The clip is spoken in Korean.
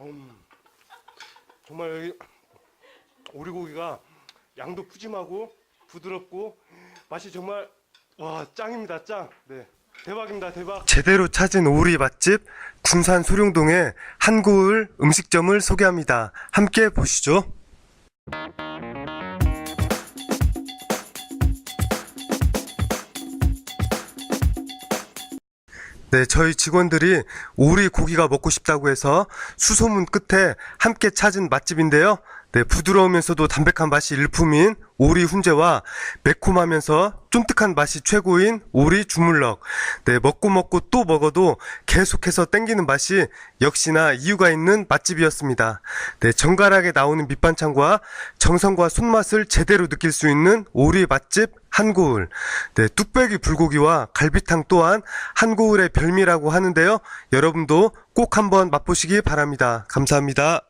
음, 정말 여기 오리고기가 양도 푸짐하고 부드럽고 맛이 정말 와 짱입니다 짱. 네 대박입니다 대박. 제대로 찾은 오리 맛집 군산 소룡동의 한고을 음식점을 소개합니다. 함께 보시죠. 네, 저희 직원들이 오리 고기가 먹고 싶다고 해서 수소문 끝에 함께 찾은 맛집인데요. 네, 부드러우면서도 담백한 맛이 일품인 오리 훈제와 매콤하면서 쫀득한 맛이 최고인 오리 주물럭. 네, 먹고 먹고 또 먹어도 계속해서 땡기는 맛이 역시나 이유가 있는 맛집이었습니다. 네, 정갈하게 나오는 밑반찬과 정성과 손맛을 제대로 느낄 수 있는 오리 맛집 한고을. 네, 뚝배기 불고기와 갈비탕 또한 한고을의 별미라고 하는데요. 여러분도 꼭 한번 맛보시기 바랍니다. 감사합니다.